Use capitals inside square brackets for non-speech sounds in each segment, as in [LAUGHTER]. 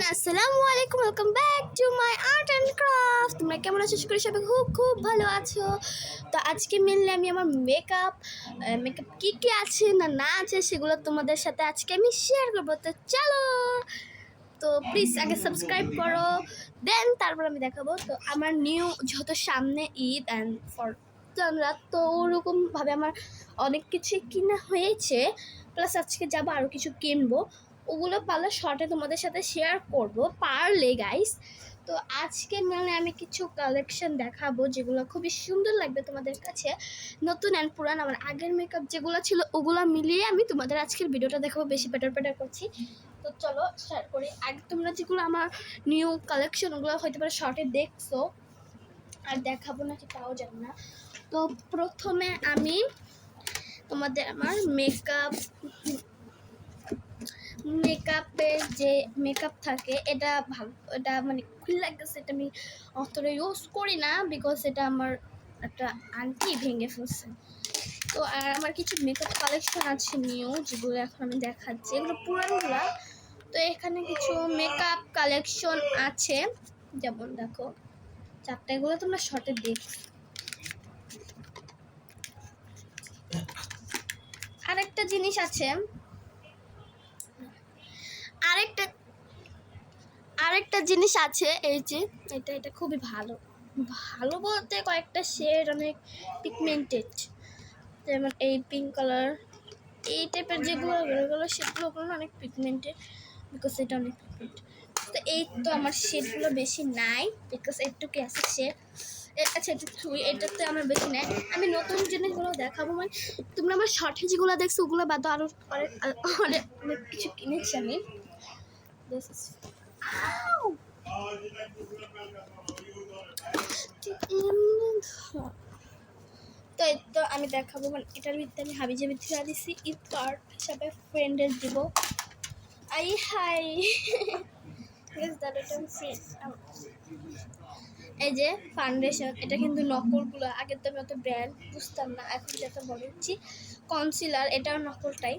Everyone আসসালামু আলাইকুম welcome back to my art and craft তোমরা কেমন আছো? করি সবাই খুব খুব ভালো আছো। তো আজকে মেনলি আমি আমার মেকআপ মেকআপ কী কী আছে না না আছে সেগুলো তোমাদের সাথে আজকে আমি শেয়ার করব। তো চলো, তো প্লিজ আগে সাবস্ক্রাইব করো দেন তারপর আমি দেখাবো। তো আমার নিউ যেহেতু সামনে ঈদ অ্যান্ড ফর রাত তো ওরকমভাবে আমার অনেক কিছু কিনা হয়েছে। প্লাস আজকে যাব আরও কিছু কিনবো। ওগুলো পারলে শর্টে তোমাদের সাথে শেয়ার করব পারলে গাইস তো আজকে মানে আমি কিছু কালেকশন দেখাবো যেগুলো খুবই সুন্দর লাগবে তোমাদের কাছে। নতুন অ্যান্ড পুরান, আমার আগের মেকআপ যেগুলো ছিল, ওগুলো মিলিয়ে আমি তোমাদের আজকের ভিডিওটা দেখাবো, বেশি বেটার বেটার করছি। তো চলো স্টার্ট করি। আগে তোমরা যেগুলো আমার নিউ কালেকশন ওগুলো হয়তো পারে শর্টে দেখছ, আর দেখাবো নাকি তাও জানি না। তো প্রথমে আমি তোমাদের আমার মেকআপ মেকআপের যে মেকআপ থাকে, এটা ভালো এটা মানে খুলে লাগতেছে, এটা আমি অতটা ইউজ করি না বিকজ এটা আমার একটা আন্টি ভেঙে ফেলছে। তো আর আমার কিছু মেকআপ কালেকশন আছে নিউ যেগুলো এখন আমি দেখাচ্ছি, এগুলো পুরানগুলা। তো এখানে কিছু মেকআপ কালেকশন আছে, যেমন দেখো, চারটা, এগুলো তোমরা শর্টে দেখ। আরেকটা জিনিস আছে আরেকটা আরেকটা জিনিস আছে, এই যে, এটা এটা খুবই ভালো। ভালো বলতে কয়েকটা শেড অনেক পিগমেন্টেড যেমন এই পিঙ্ক কালার এই টাইপের যেগুলো ওগুলো না অনেক পিগমেন্টেড বিকজ এটা অনেক পিগমেন্ট তো এই তো আমার শেডগুলো বেশি নাই বিকজ একটুকু আছে শেড আচ্ছা এটা থ্রুই এটাতে আমার বেশি নেই। আমি নতুন জিনিসগুলো দেখাবো মানে তোমরা আমার শর্টে যেগুলো দেখছ, ওগুলো বাদ আরও অনেক অনেক কিছু কিনেছি আমি। This is. Ow! [GASPS] তো এই তো আমি দেখাবো মানে এটার ভিতরে আমি হাবি জাবি ধুয়া দিছি, ঈদ কার্ড হিসাবে ফ্রেন্ডের দিব আই হাই [LAUGHS] এই যে ফাউন্ডেশন এটা কিন্তু নকলগুলো, আগের তো আমি অত ব্র্যান্ড বুঝতাম না, এখন যেটা বলেছি কনসিলার এটাও নকলটাই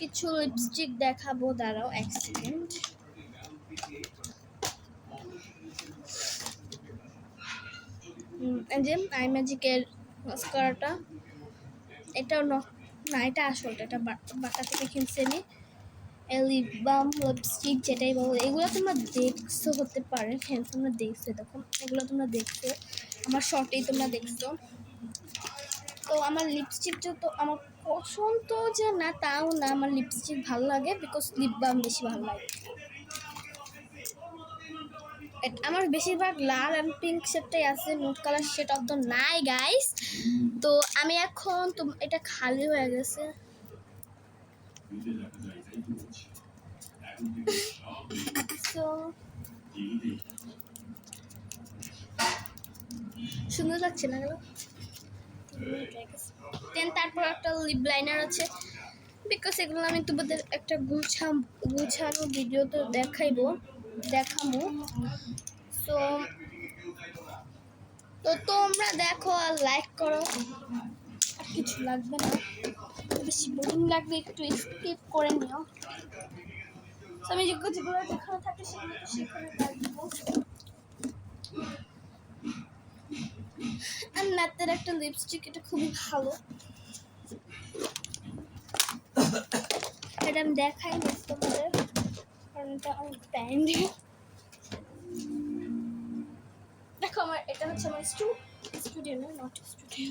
কিছু লিপস্টিক দেখাবো, দাঁড়াও এক সেকেন্ড যে আই ম্যাজিকের মাস্কারাটা এটাও ন, এটা আসলটা এটা বাটা থেকে কিনছে আমি। লিপ লিপস্টিক যেটাই বলো, এগুলো তোমরা দেখছ হতে পারে হ্যাঁ তোমরা দেখছ, দেখো, এগুলো তোমরা দেখছ। আমার শর্টেই তোমরা দেখছ। তো আমার লিপস্টিকটা তো আমার পছন্দ যে না, তাও না আমার লিপস্টিক ভালো লাগে বিকজ লিপ বাম বেশি ভালো লাগে। আমার বেশিরভাগ লাল অ্যান্ড পিঙ্ক শেডটাই আছে note colour shade of the নাই গাইস তো আমি এখন তো এটা খালি হয়ে গেছে। সুন্দর লাগছে না গেল? দেন তারপর একটা লিপ লাইনার আছে। বিকজ এগুলো আমি তোমাদের একটা গুছা গুছানো ভিডিও তো দেখাইবো দেখাবো তো তো তোমরা দেখো আর লাইক করো। আর কিছু লাগবে না। বেশি বোরিং লাগবে, একটু স্কিপ করে নিও। আমি যেগুলো যেগুলো দেখানো থাকে সেগুলো সেখানে একটা লিপস্টিক এটা খুবই ভালো। এটা আমি দেখাই না তোমাদের, কারণ এটা অনেক ব্যান্ড দেখো আমার, এটা হচ্ছে আমার স্টু স্টুডিও না নট স্টুডিও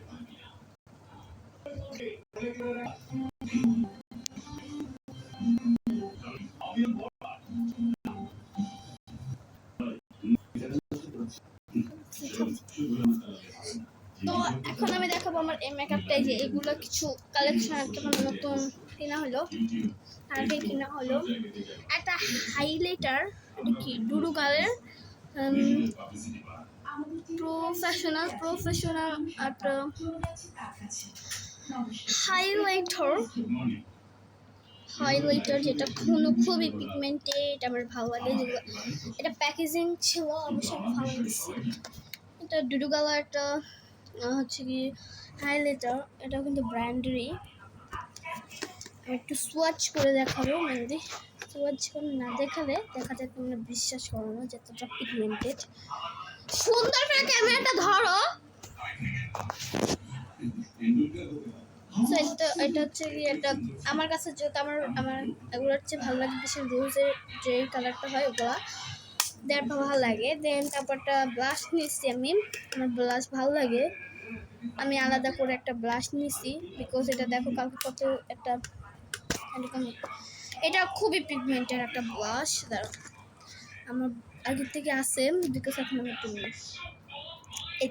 তো এখন আমি দেখাবো আমার এই মেকআপটাই যে এগুলো কিছু কালেকশন আমার নতুন কেনা হলো আগে কেনা হলো। একটা হাইলাইটার কি ডুডু গালের প্রফেশনাল প্রফেশনাল একটা হাইলাইটার হাইলাইটার যেটা কোনো খুবই পিগমেন্টেড আমার ভালো লাগে এটা প্যাকেজিং ছিল অবশ্যই ভালো লাগছে। এটা ডুডু গালারটা হচ্ছে কি হাইলাইটার এটাও কিন্তু ব্র্যান্ডেরই একটু সোয়াচ করে দেখাবো মেহেদি সোয়াচ করে না দেখালে দেখা যায় তোমরা বিশ্বাস করো না যে এতটা পিগমেন্টেড সুন্দর করে ক্যামেরাটা ধরো। তো এটা এটা হচ্ছে কি এটা আমার কাছে যেহেতু আমার আমার এগুলো হচ্ছে ভালো লাগে বেশি রোজের যে কালারটা হয় ওগুলা দেড় ভালো লাগে দেন তারপরটা ব্লাশ নিয়েছি আমি, আমার ব্লাশ ভালো লাগে আমি আলাদা করে একটা ব্লাশ নিয়েছি বিকজ এটা দেখো কালকে কত একটা, এরকম এটা খুবই পিগমেন্টের একটা ব্লাশ আমার আগের থেকে আছে বিকজ এখন আমি একটু নিই। এই।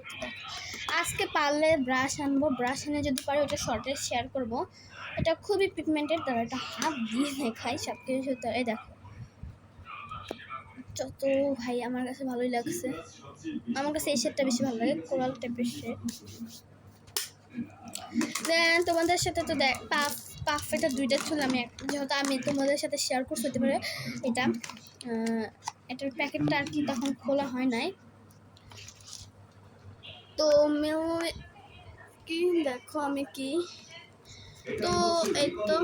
আজকে পারলে ব্রাশ আনব। ব্রাশ এনে যদি পারি, ওটা শর্টে শেয়ার করব। এটা খুবই পিগমেন্টেড তারা এটা হাত দিয়ে দেখাই সব কিছু তো দেখো। যত ভাই আমার কাছে ভালোই লাগছে। আমার কাছে এই শেডটা বেশি ভালো লাগে কোরাল টাইপের শেড দেন তোমাদের সাথে তো দেখ, পাফ পাফ এটা দুইটা ছিল আমি যেহেতু আমি তোমাদের সাথে শেয়ার করতে পারে এটা। এটার প্যাকেটটা আর কি তখন খোলা হয় নাই। তো মেও কি দেখো আমি কি? তো এই তো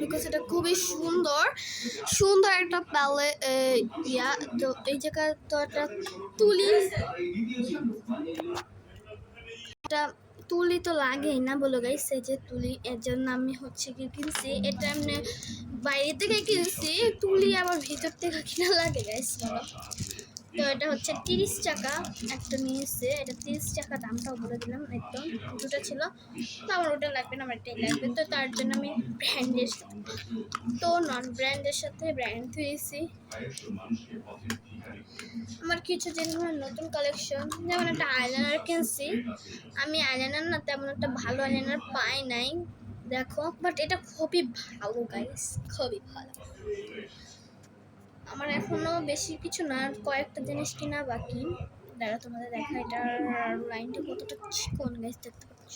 বিকজ এটা খুবই সুন্দর সুন্দর একটা প্যালে ইয়া, তো এই জায়গায় তো একটা তুলি, এটা তুলি তো লাগেই না বলো গাইস এই যে তুলি, এর জন্য আমি হচ্ছে কি কিনছি, এটা এমনি বাইরে থেকে কিনছি, তুলি আবার ভিতর থেকে কিনা লাগে গাইস তো এটা হচ্ছে তিরিশ টাকা একটা নিয়েছে। এটা তিরিশ টাকা দামটাও বলে দিলাম একদম। দুটো ছিল। তো আমার ওটা লাগবে না, আমার এটাই লাগবে। তো তার জন্য আমি ব্র্যান্ডের তো নন ব্র্যান্ডের সাথে ব্র্যান্ড দিয়েছি। আমার কিছু জিনিস নতুন কালেকশন যেমন একটা আইলাইনার কিনছি। আমি আইলাইনার না তেমন একটা ভালো আইলাইনার পাই নাই, দেখো। বাট এটা খুবই ভালো গাইস খুবই ভালো। এখনও বেশি কিছু না কয়েকটা জিনিস কিনা বাকি। দাঁড়া তোমাদের দেখা এটার লাইনটা কতটা কোন গাইস দেখতে পাচ্ছ?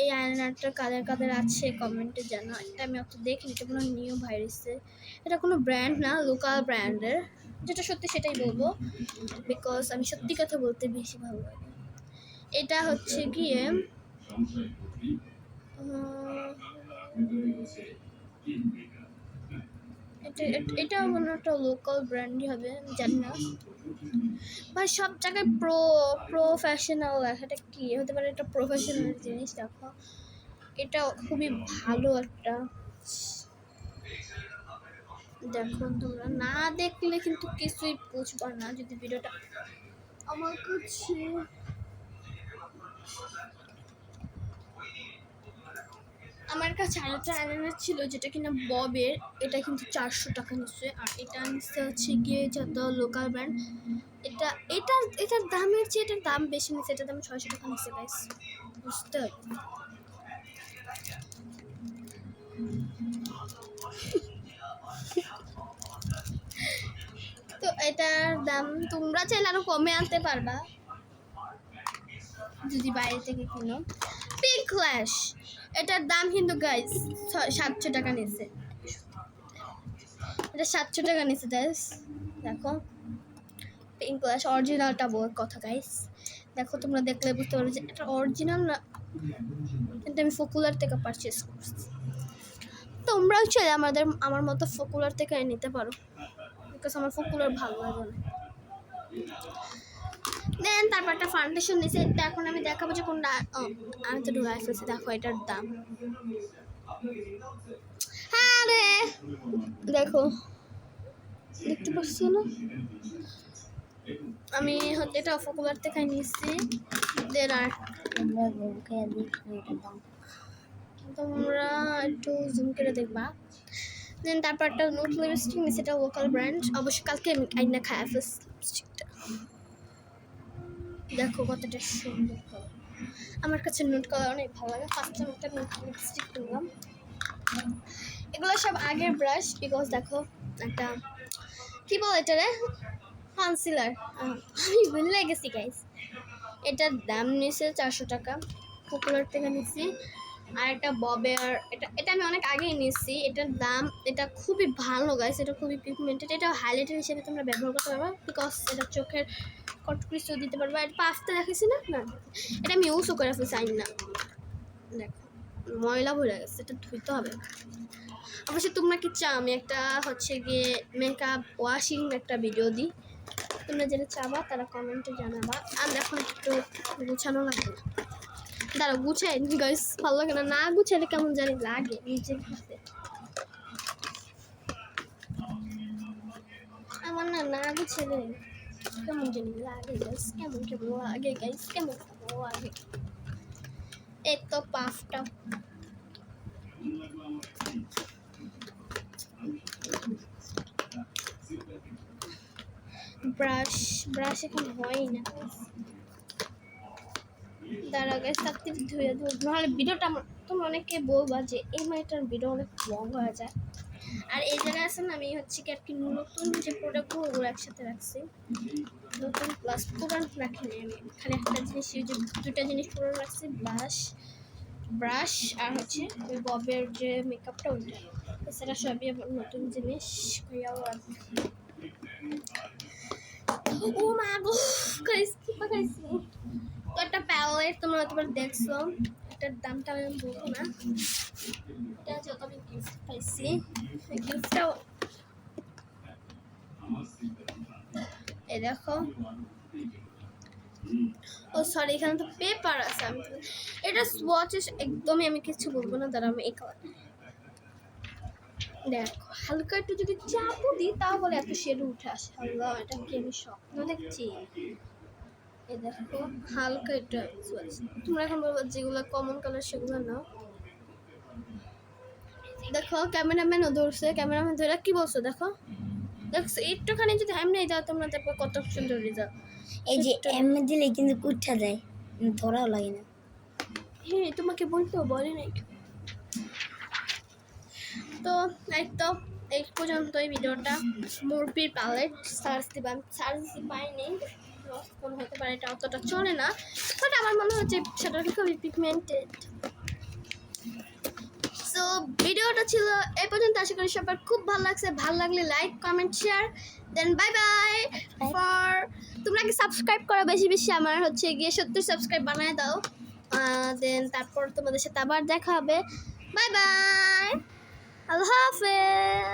এই আয়নাটার কাদের কাদের আছে কমেন্টে জানো। এটা আমি অত দেখিনি, এটা কোনো নিউ ভাইরাসে এটা কোনো ব্র্যান্ড না লোকাল ব্র্যান্ডের যেটা সত্যি সেটাই বলব বিকজ আমি সত্যি কথা বলতে বেশি ভালো লাগে এটা হচ্ছে গিয়ে এটা মনে একটা লোকাল ব্র্যান্ডই হবে আমি জানি না। ভাই সব জায়গায় প্রো প্রফেশনাল লেখাটা কি? হতে পারে এটা প্রফেশনাল জিনিস দেখো। এটা খুবই ভালো একটা। দেখো তোমরা না দেখলে কিন্তু কিছুই বুঝবা না যদি ভিডিওটা। আমার কাছে আমার কাছে আরেকটা আইলাইনার ছিল যেটা কিনা ববের, এটা কিন্তু চারশো টাকা নিচ্ছে আর এটা নিচ্ছে হচ্ছে গিয়ে যত লোকাল ব্র্যান্ড এটা এটার এটার দামের চেয়ে এটার দাম বেশি নিচ্ছে, এটার দাম ছয়শো টাকা নিচ্ছে গাইস বুঝতে [LAUGHS] তো এটার দাম তোমরা চাইলে আরও কমে আনতে পারবা। যদি বাইরে থেকে কিনো। পিঙ্ক ক্ল্যাশ এটার দাম কিন্তু গাইস সাতশো টাকা নিচ্ছে। এটা সাতশো টাকা নিচ্ছে গাইস দেখো। পিঙ্ক ক্ল্যাশ অরিজিনালটা বল কথা গাইস দেখো, তোমরা দেখলে বুঝতে পারবে যে এটা অরিজিনাল না, কিন্তু আমি ফকুলার থেকে পারচেস করছি। তোমরাও চাইলে আমাদের, আমার মতো ফকুলার থেকে নিতে পারো। বিকজ আমার ফকুলার ভালো লাগে না। দেন, তারপর একটা ফাউন্ডেশন নিয়েছে এটা এখন আমি দেখাবো যে কোনটা আমি তো ঢুকাই ফেলছি, দেখো এটার দাম। হ্যাঁ রে, দেখো। দেখতে পাচ্ছ না? আমি হচ্ছে এটা অফকুলার থেকে নিয়েছি দেন আর তোমরা একটু জুম করে দেখবা। দেন তারপর একটা নোট লিপস্টিক নিয়েছি এটা লোকাল ব্র্যান্ড অবশ্য কালকে আমি আইনা খায় দেখো কতটা সুন্দর কালার আমার কাছে নোট কালার অনেক ভালো লাগে। ফার্স্ট আমি একটা নোট লিপস্টিক কিনলাম। এগুলো সব আগের ব্রাশ বিকজ দেখো একটা, কী বল এটা রে কনসিলার আমি ভুলে গেছি গাইস এটার দাম নিয়েছে চারশো টাকা। পপুলার থেকে নিয়েছি আর একটা ববের এটা এটা আমি অনেক আগেই নিয়েছি এটার দাম, এটা খুবই ভালো গাইস এটা খুবই পিগমেন্টেড এটা হাইলাইটার হিসেবে তোমরা ব্যবহার করতে পারবে বিকজ এটা চোখের কটক্রিস্ট দিতে পারবে। এটা পাঁচটা দেখেছি না? না। এটা আমি ইউজও করে আইন না। দেখো, ময়লা ভরে গেছে, এটা ধুইতে হবে। অবশ্যই তোমরা কি চাও? আমি একটা হচ্ছে গিয়ে মেকআপ ওয়াশিং একটা ভিডিও দিই। তোমরা যেটা চাবা, তারা কমেন্টে জানাবা। আর এখন একটু গুছানো লাগবে না। দাঁড়া, গুছাই গাইস ভালো লাগে না। না গুছালে কেমন জানি লাগে নিজের আমার না না গুছালে কেমন জানি লাগে গাইস কেমন কেমন লাগে গাইস কেমন কেমন লাগে। এই তো পাফটা ব্রাশ ব্রাশ এখন হয় না দাঁড়া গাছ তাড়াতাড়ি ধুয়ে ধুয়ে নাহলে ভিডিওটা তোমরা অনেকে বলবা যে এই মাইটার ভিডিও অনেক লং হয়ে যায়। আর এই জায়গায় আছে না, আমি হচ্ছে কি আর কি নতুন যে প্রোডাক্টগুলো ওগুলো একসাথে রাখছি। নতুন প্লাস পুরান রাখিনি আমি। খালি একটা জিনিস ইউজ দুটা জিনিস পুরান রাখছি ব্রাশ ব্রাশ আর হচ্ছে ওই ববের যে মেকআপটা ওইটা। এছাড়া সবই আমার নতুন জিনিস হইয়াও আছে ও মা গো কি পাকাইছি তো একটা প্যালেট তোমরা হয়তো বা দেখছ। এটার দামটা আমি বলব না। এটা যত আমি গিফট পাইছি। গিফটটাও এই দেখো। ও সরি এখানে তো পেপার আছে। আমি এটা সোয়াচেস একদমই আমি কিছু বলব না। দাঁড়া আমি এই দেখো, হালকা একটু যদি চাপও দিই, তাহলে এত শেড উঠে আসে। আল্লাহ, এটা কি আমি স্বপ্ন দেখছি? এই দেখো হালকা swatch। তোমরা এখন বলব যেগুলো কমন কালার সেগুলো নাও। দেখো ক্যামেরাম্যানও ধরছে। ক্যামেরাম্যান ধরে কি বলছো দেখো? দেখছ একটুখানি যদি এমনি যাও তোমরা দেখো কত সুন্দর রেজাল্ট এই যে এমনি দিলে কিন্তু কুঠা যায় ধরাও লাগে না। হ্যাঁ তোমাকে বলতেও বলে নাই। তো এই তো এই পর্যন্তই ভিডিওটা। মুরপির প্যালেট সার্চ দিবা। সার্চ পাইনি। হতে পারে এটা অতটা চলে না। বাট আমার মনে হচ্ছে সেটা খুবই পিগমেন্টেড সো ভিডিওটা ছিল এই পর্যন্ত। আশা করি সবার খুব ভালো লাগছে। ভালো লাগলে লাইক কমেন্ট শেয়ার দেন বাই বাই ফর তোমরা কি সাবস্ক্রাইব করো বেশি বেশি। আমার হচ্ছে গিয়ে সত্তর সাবস্ক্রাইব বানায় দাও। দেন তারপর তোমাদের সাথে আবার দেখা হবে। বাই বাই আল্লাহ হাফেজ।